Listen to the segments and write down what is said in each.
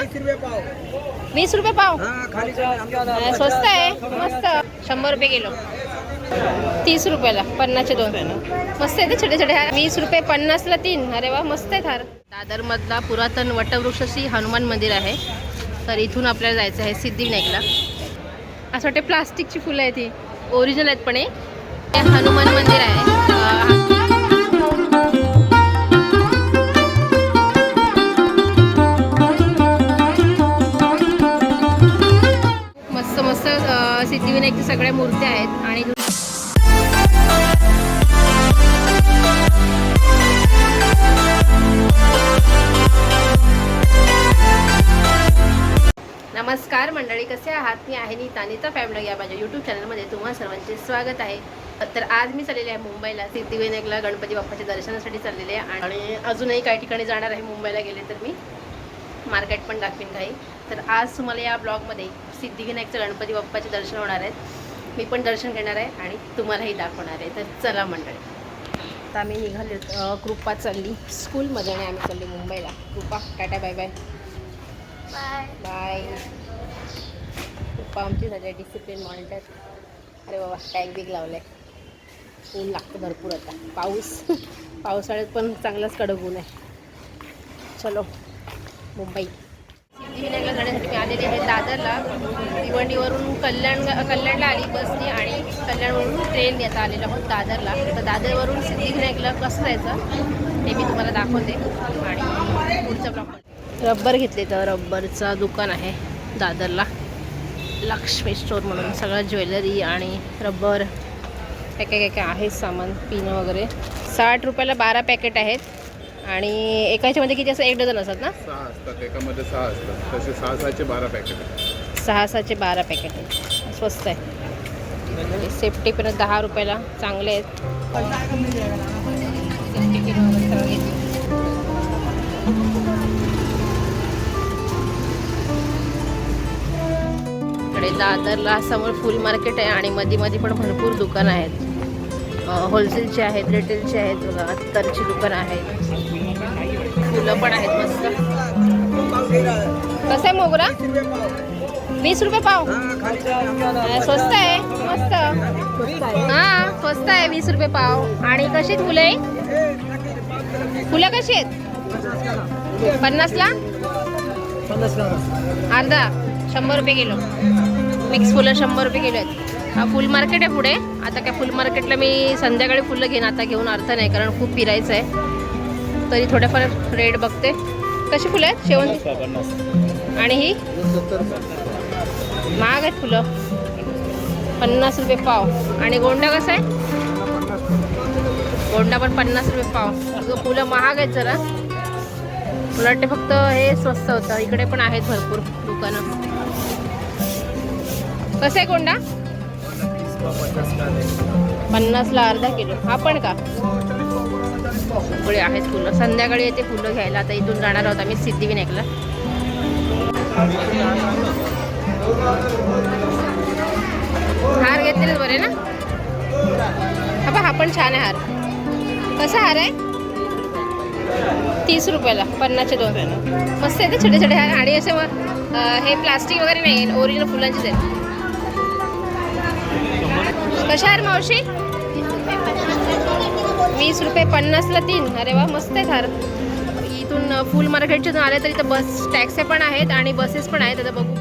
वीस रुपये पाव. हा स्वस्त आहे मस्त. शंभर रुपये किलो. तीस रुपयाला पन्नासचे दोन. मस्त आहे ते छोटे छोटे हार. वीस रुपये पन्नासला तीन. अरे वा मस्त आहेत हार. दादरमधला पुरातन वटवृक्ष श्री हनुमान मंदिर आहे. तर इथून आपल्याला जायचं आहे सिद्धिविनायकला. असं वाटते प्लास्टिकची फुलं आहेत ही. ओरिजिनल आहेत पण हे. हे हनुमान मंदिर आहे. सगळ्या मूर्त्या आहेत आणि नमस्कार मंडळी कसे आहात? मी आहे नी तानिता फॅमिली या माझ्या यूट्यूब चॅनलमध्ये तुम्हा सर्वांचे स्वागत आहे. तर आज मी चाललेले आहे मुंबईला. सिद्धिविनायकला गणपती बाप्पाच्या दर्शनासाठी चाललेले आहे आणि अजूनही काही ठिकाणी जाणार आहे मुंबईला गेले तर मी. मार्केट पण दाखवीन काही. तर आज तुम्हाला या ब्लॉगमध्ये सिद्धिविनायकचं गणपती बाप्पाचे दर्शन होणार आहेत. मी पण दर्शन घेणार आहे आणि तुम्हालाही दाखवणार आहे. तर चला मंडळी. आता आम्ही निघाले कृपा चालली स्कूलमध्ये आणि आम्ही चालली मुंबईला. Krupa tata bye bye. Bye. Krupa आमची झाली डिसिप्लिन मॉनिटर अरे बाबा टॅग बिग लावलाय. ऊन लागतं भरपूर आता. पाऊस पावसाळ्यात पण चांगलाच कडक ऊन आहे. चलो मुंबई. सिद्धिविनायकला जाण्यासाठी मी आलेली आहे दादरला. भिवंडीवरून कल्याण कल्याणला आली बसनी आणि कल्याणवरून ट्रेन येता आलेलो आहोत दादरला. तर दादरवरून सिद्धिविनायकला कसं जायचं. ते मी तुम्हाला दाखवते. आणि पुढचा ब्लॉग रब्बर घेतले तर रब्बरचं दुकान आहे दादरला. लक्ष्मी स्टोर म्हणून. सगळं ज्वेलरी आणि रबर काय काय काय काय आहे सामान पिनं वगैरे. साठ रुपयाला बारा पॅकेट आहेत. आणि एका ह्याच्यामध्ये किती असं एक डझन असतात ना? सहा असतात एकामध्ये सहा असतात. तसे सहा सहाचे बारा पॅकेट सहा सहाचे बारा पॅकेट आहेत. स्वस्त आहे. सेफ्टी पिन दहा रुपयाला चांगले आहेत. इकडे दादरला समोर फुल मार्केट आहे आणि मध्ये मध्ये पण भरपूर दुकानं आहेत. होलसेलचे आहेत रिटेलचे आहेत बघा अत्तरची दुकानं आहेत. फुलं पण आहेत मस्त. कसं आहे मोगरा? वीस रुपये पाव. हा स्वस्त आहे मस्त. हा स्वस्त आहे वीस रुपये पाव. आणि कशी आहेत फुलं? आहे फुलं कशी आहेत? पन्नासला. अर्धा शंभर रुपये किलो. मिक्स फुलं शंभर रुपये किलो आहेत. हा फुल मार्केट आहे पुढे. आता काय फुल मार्केटला मी संध्याकाळी फुलं घेईन. आता घेऊन अर्थ नाही कारण खूप फिरायचं आहे. तरी थोड्याफार रेट बघते. कशी फुलं आहेत? शेवंती? आणि ही? महाग आहेत फुलं. पन्नास रुपये पाव. आणि गोंडा कसा आहे? गोंडा पण पन्नास रुपये पाव. फुलं महाग आहेत जरा. मला वाटते फक्त हे स्वस्त होतं. इकडे पण आहेत भरपूर दुकानं. कसं आहे गोंडा? पन्नासला अर्धा किलो. हा पण का? पुढे आहेत फुलं. संध्याकाळी येते फुलं घ्यायला. आता इथून जाणार आहोत आम्ही सिद्धिविनायकला. हार घेतलेले बरे ना? हा हा पण छान आहे हार. कसा हार आहे? तीस रुपयाला. पन्नासचे दोन. मस्त आहे ते छोटे छोटे हार. आणि असे हे प्लास्टिक वगैरे नाही ओरिजिनल फुलांचेच आहेत. कशा आहे मावशी? वीस रुपये पन्नासला तीन. अरे वा मस्त आहे हार इथून फुल फुल मार्केटच्या आले तर इथं बस टॅक्सी पण आहेत आणि बसेस पण आहेत. आता बघू.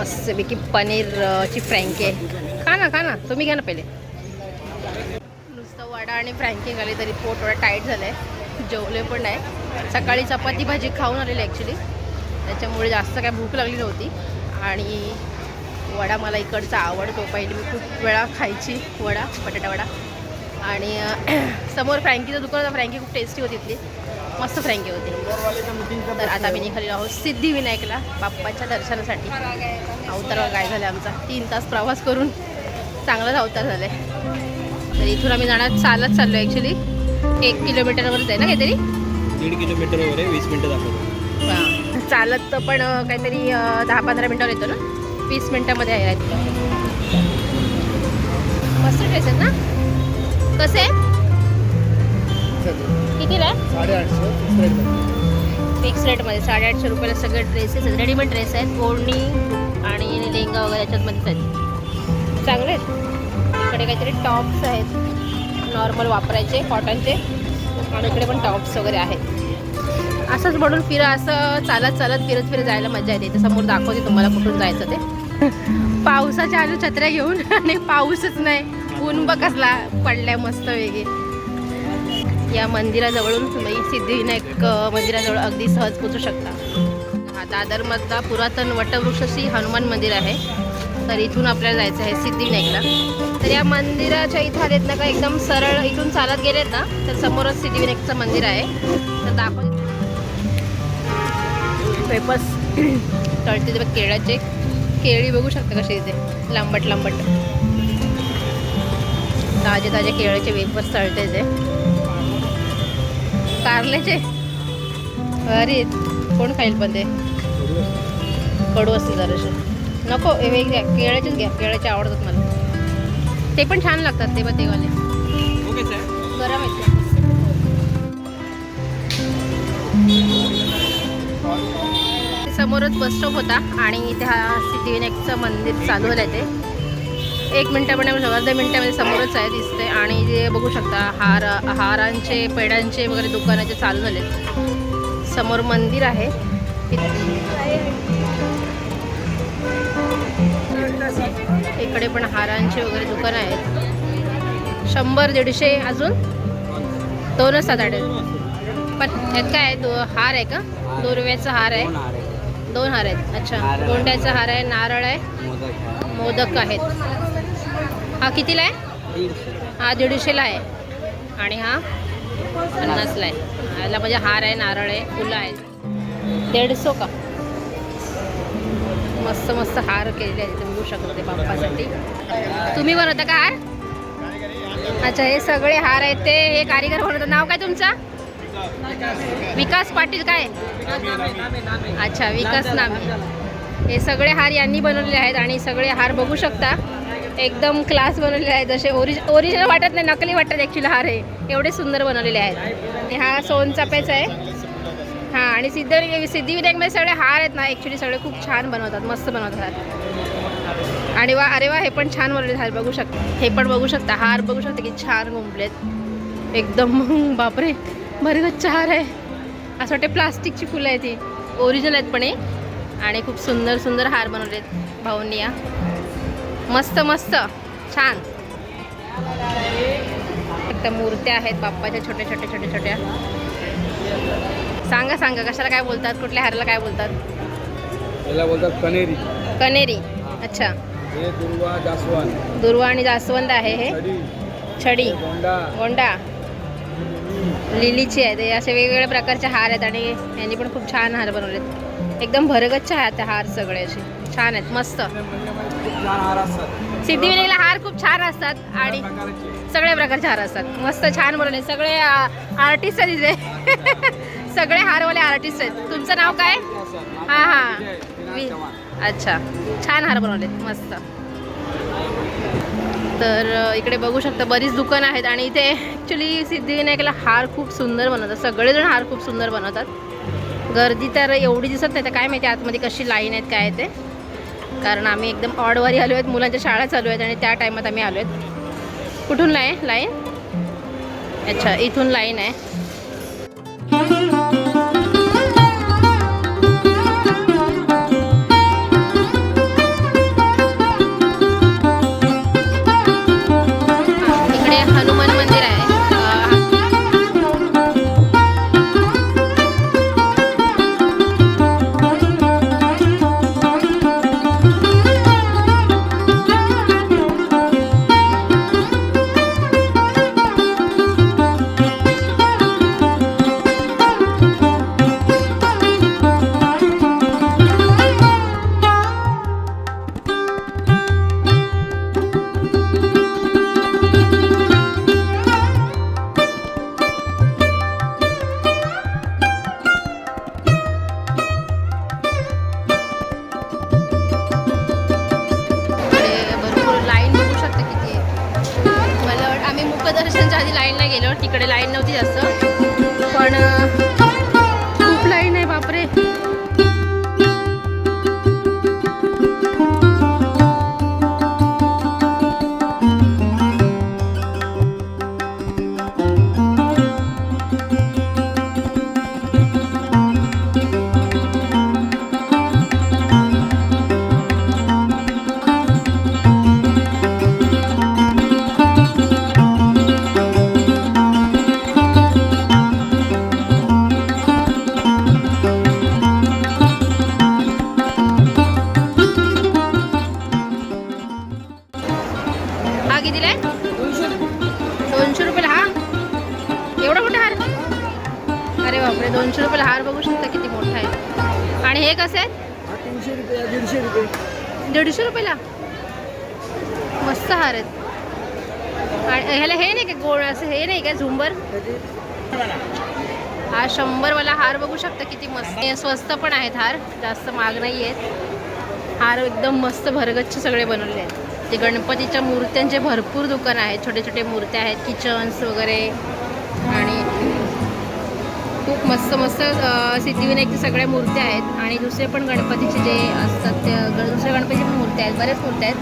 मस्तपैकी पनीरची फ्रँकी आहे. खा ना खा ना. तुम्ही घ्या ना पहिले. नुसतं वडा आणि फ्रँकी झाली तरी पोट थोडा टाईट झालं आहे जेवले पण नाही. सकाळी चपाती भाजी खाऊन आलेली ॲक्च्युली त्याच्यामुळे जास्त काय भूक लागली नव्हती. आणि वडा मला इकडचा आवडतो. पहिले मी खूप वेळा खायची वडा बटाटा वडा. आणि समोर फ्रँकीचं दुकान होतं. फ्रँकी खूप टेस्टी होती तिथली. मस्त फ्रँकी होती. तर आता मी निघालेलो आहोत सिद्धिविनायकला बाप्पाच्या दर्शनासाठी. अवतार काय झालं आमचा. तीन तास प्रवास करून चांगलाच अवतार झाला. आहे तर इथून आम्ही जाणार चालत चाललो ॲक्च्युली एक किलोमीटरवरच आहे ना काहीतरी? दीड किलोमीटर वगैरे वीस मिनटं दाखवतो. चालत तर पण काहीतरी दहा पंधरा मिनिटावर येतो ना? वीस मिनिटामध्ये आहे मस्त ड्रेस आहेत ना? कसे? कितीला? साडेआठशे फिक्स रेटमध्ये साडेआठशे रुपयाला सगळे ड्रेसेस आहेत. रेडीमेड ड्रेस आहेत. ओढणी आणि लेहंगा वगैरे याच्यातमध्येच आहेत चांगले आहेत. इकडे काहीतरी टॉप्स आहेत. नॉर्मल वापरायचे कॉटनचे आणि इकडे पण टॉप्स वगैरे आहेत. असंच म्हणून फिरा असं चालत चालत फिरत फिरत जायला मजा येते. समोर दाखवते तुम्हाला कुठून जायचं ते. पावसाच्या आलू छत्र्या घेऊन आणि पाऊसच नाही. ऊन बघ कसला पडलाय मस्त वेगळे. या मंदिराजवळून तुम्ही सिद्धिविनायक मंदिराजवळ अगदी सहज पोचू शकता. हा दादरमधला पुरातन वटवृक्ष श्री हनुमान मंदिर आहे. तर इथून आपल्याला जायचं आहे सिद्धिविनायकला. तर या मंदिराच्या इथं आलेत ना का एकदम सरळ इथून चालत गेलेत ना तर समोरच सिद्धिविनायकचं मंदिर आहे. तर दाखव. पेपर्स तळते ते केळाचे केळी बघू शकता कशी इथे लांबट लांबट. ताजे ताजे केळीचे वेपर्स तळते ते. कारल्याचे. अरे कोण खाईल पण ते? कडू असतील जराशे नको वेग घ्या केळ्याचेच घ्या केळ्याचे आवडतात मला. ते पण छान लागतात ते पण ते वाले गरम आहेत ते. ते समोरच बस स्टॉप होता आणि इथे हा सिद्धिविनायकचं मंदिर चालवलं आहे ते. एक मिनटामध्ये अर्ध्या मिनटामध्ये समोरच आहे दिसते आणि जे बघू शकता हार हारांचे पेड्यांचे वगैरे दुकानाचे चालू झालेत. समोर मंदिर आहे. इकडे पण हारांचे वगैरे दुकानं आहेत. शंभर दीडशे अजून? दोनच सात आठ आहेत. पण ह्यात काय आहे? दो हार आहे का? दोरव्याचा हार आहे. दोन हार आहेत. अच्छा. गोंड्याचा हार आहे नारळ आहे. मोदक आहेत. हा कितीला आहे? हा दीडशेला आहे. आणि हा? पन्नासला आहे. याला म्हणजे हार आहे नारळ आहे फुलं आहेत. दीडशो का? मस्त मस्त हार केलेले आहेत. बघू शकता ते बाप्पासाठी. तुम्ही बनवता का हार? अच्छा हे सगळे हार आहेत ते. हे कारीगर बनवतात नाव काय तुमचं? विकास पाटील काय? अच्छा विकास नामे. हे सगळे हार यांनी बनवलेले आहेत आणि सगळे हार बघू शकता. एकदम क्लास बनवलेले आहेत. जसे ओरिज ओरिजिनल वाटत नाही नकली वाटत ॲक्च्युली हार हे एवढे सुंदर बनवलेले आहेत. आणि हा सोनचाफ्याचा आहे. हां आणि सिद्ध सिद्धिविनायकमध्ये सगळे हार आहेत ना ॲक्च्युली सगळे खूप छान बनवतात मस्त बनवतात. आणि वा अरे वा हे पण छान बनवले हार बघू शकता हे पण बघू शकता हार बघू शकता की छान गुंपलेत एकदम बापरे भरगच्च हार आहे. असं वाटते प्लास्टिकची फुलं आहेत ती ओरिजिनल आहेत पण हे. आणि खूप सुंदर सुंदर हार बनवलेत. भाऊंनी या. मस्त मस्त. छान. एकदम मूर्त्या आहेत बाप्पाच्या छोट्या छोट्या छोट्या छोट्या. सांगा सांगा कशाला काय बोलतात? कुठल्या हाराला काय बोलतात? याला बोलतात कनेरी. कनेरी. अच्छा. हे दुर्वा आणि जास्वंद आहे हे? छडी. गोंडा. गोंडा. लिलीची आहे. ते असे वेगवेगळ्या प्रकारचे हार आहेत आणि यांनी पण खूप छान हार बनवलेत. एकदम भरगच्छ आहेत हार सगळे असे छान आहेत मस्त. सिद्धिविनायकला हार खूप छान असतात आणि सगळ्या प्रकारचे हार असतात. मस्त छान बनवले. सगळे आर्टिस्ट आहेत इथे. सगळे हारवाले आर्टिस्ट आहेत. तुमचं नाव काय? हां हां. अच्छा. छान हार बनवले. मस्त. तर इकडे बघू शकता बरीच दुकानं आहेत आणि इथे ॲक्च्युली सिद्धिविनायकला हार खूप सुंदर बनवतात. सगळेजण हार खूप सुंदर बनवतात. गर्दी तर एवढी दिसत नाही तर काय माहिती आतमध्ये कशी लाईन आहेत काय आहे ते. कारण आम्ही एकदम ऑडवारी आलो आहेत मुलांच्या शाळा चालू आहेत आणि त्या टायमात आम्ही आलो आहेत. कुठून आहे लाईन? अच्छा इथून लाईन आहे. कितीला आहे दोनशे रुपयाला हा एवढा मोठा हार अरे बापरे दोनशे रुपयाला हार बघू शकता किती मोठा आहे. आणि हे कसं आहे? तीनशे रुपये दीडशे रुपये दीडशे रुपयाला? मस्त हार आहेत. आणि ह्याला हे नाही का गोळ असं हे नाही का झुंबर? हा शंभरवाला हार बघू शकता किती मस्त स्वस्त पण आहेत हार जास्त महाग नाही आहेत हार एकदम मस्त भरगच्छ सगळे बनवले आहेत. ते गणपतीच्या मूर्त्यांचे भरपूर दुकान आहेत छोटे छोटे मूर्त्या आहेत किचन्स वगैरे. आणि खूप मस्त मस्त सिद्धिविनायकच्या सगळ्या मूर्त्या आहेत. आणि दुसरे पण गणपतीचे जे असतात ते दुसऱ्या गणपतीचे पण मूर्त्या आहेत. बऱ्याच मूर्त्या आहेत.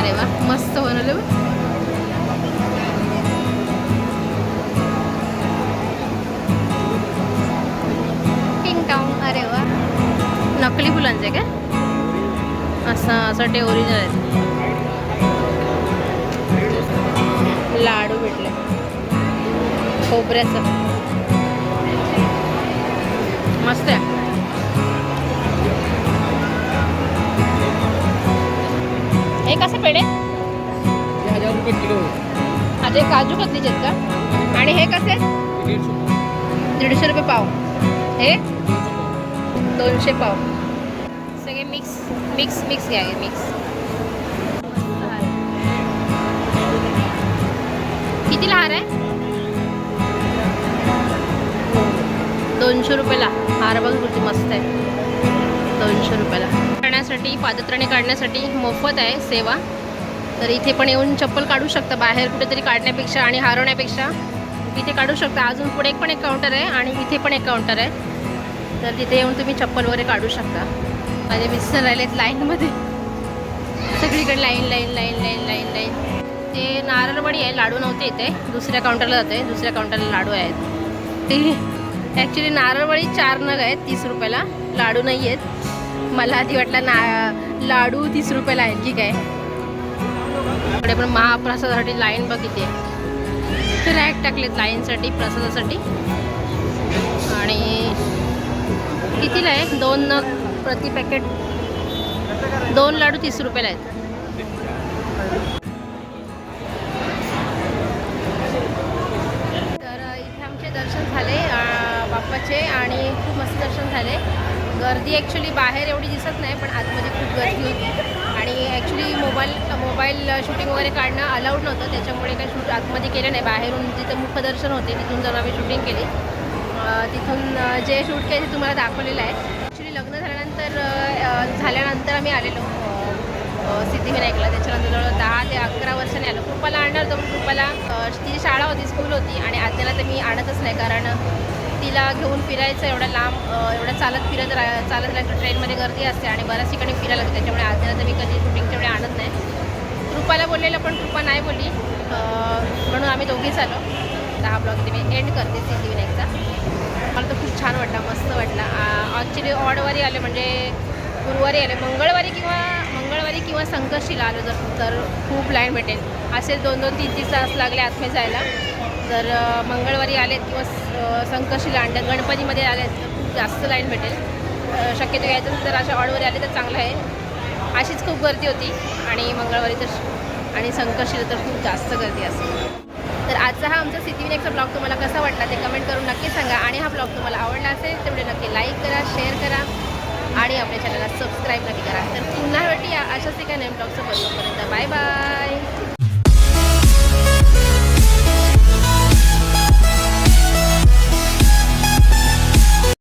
अरे वा मस्त बनवलं नकली फुलांचे काय? असं असं ते ओरिजिनल आहेत. लाडू भेटले. खोबऱ्याचं. मस्त आहे. हे कसे पेढे? हजार रुपये किलो आता काजू कतलीचे आहेत का? आणि हे कसे? दीडशे रुपये पाव. हे? दोनशे पाव. सगळे मिक्स मिक्स मिक्स घ्या मिक्स किती हार आहे? दोनशे रुपयाला. हार बघ किती मस्त आहे. दोनशे रुपयाला. करण्यासाठी पादत्राणे काढण्यासाठी मोफत आहे सेवा. तर इथे पण येऊन चप्पल काढू शकता. बाहेर कुठेतरी काढण्यापेक्षा आणि हरवण्यापेक्षा. इथे काढू शकता. अजून पुढे एक पण एक काउंटर आहे आणि इथे पण एक काउंटर आहे. तर तिथे येऊन तुम्ही चप्पल वगैरे काढू शकता. माझे मिस्टर राहिलेत लाईनमध्ये. सगळीकडे line line line line line line. ते नारळवाडी आहे लाडू नव्हते इथे. दुसऱ्या काउंटरला जाते दुसऱ्या काउंटरला लाडू आहेत. ते ॲक्च्युली नारळवाडी चार नग आहेत तीस रुपयाला. लाडू नाही आहेत. मला आधी वाटलं ना लाडू तीस रुपयाला आहेत की काय इकडे पण महाप्रसादासाठी लाईन बघितली रॅक टाकलेत लाईनसाठी प्रसादासाठी. आणि कितीला आहे? दोन नग प्रति पॅकेट दोन लाडू तीस रुपयाला आहेत. तर इथे आमचे दर्शन झाले बाप्पाचे आणि खूप मस्त दर्शन झाले. गर्दी ॲक्च्युली बाहेर एवढी दिसत नाही पण आतमध्ये खूप गर्दी होती. आणि ॲक्च्युली मोबाईल मोबाईल शूटिंग वगैरे काढणं अलाउड नव्हतं. त्याच्यामुळे काही शूट आतमध्ये केलं नाही. बाहेरून जिथं मुखदर्शन होते तिथून जाऊन आम्ही शूटिंग केली तिथून जे शूट केले ते तुम्हाला दाखवलेलं आहे. ॲक्च्युली लग्न झाल्यानंतर झाल्यानंतर आम्ही आलेलो सिद्धिविनायकला. त्याच्यानंतर जवळ दहा ते अकरा वर्षांनी आलो. कृपाला आणणार होतो पण कृपाला ती तिची शाळा होती स्कूल होती आणि आत्याला तर मी आणतच नाही कारण तिला घेऊन फिरायचं एवढं लांब अ, एवढं चालत फिरत रा चालत राहायचं ट्रेनमध्ये गर्दी असते आणि बऱ्याच ठिकाणी फिरायला लागतं. त्याच्यामुळे आत्याला तर मी कधी शूटिंगच्या वेळी आणत नाही. कृपाला बोललेलं पण कृपा नाही बोलली. म्हणून आम्ही दोघीच आलो. दहा ब्लॉग ते मी एंड करते सिद्धिविनायकचा. मला तर खूप छान वाटला मस्त वाटला. ॲक्च्युली ऑडवारी आले म्हणजे गुरुवारी आले मंगळवारी किंवा मंगळवारी किंवा संकष्टीला आलो जर तर खूप लाईन भेटेल. असे दोन दोन तीन तीन तास लागले आतमध्ये जायला. जर मंगळवारी आलेत किंवा स- संकष्टीला आणतात गणपतीमध्ये आले तर खूप जास्त लाईन भेटेल. शक्यतो यायचं जर अशा ऑडवारी आले तर चांगलं आहे. अशीच खूप गर्दी होती आणि मंगळवारी तर आणि संकष्टीला तर खूप जास्त गर्दी असते तर आजचा हा आमचा सिद्धिविनायकचा ब्लॉग तुम्हाला कसा वाटला ते कमेंट करून नक्की सांगा. आणि हा ब्लॉग तुम्हाला आवडला असेल तेवढे नक्की लाईक करा शेअर करा आणि आपल्या चॅनलला सबस्क्राईब नक्की करा. तर पुन्हा भेटूया अशाच एका नेम ब्लॉगचं बघूपर्यंत बाय बाय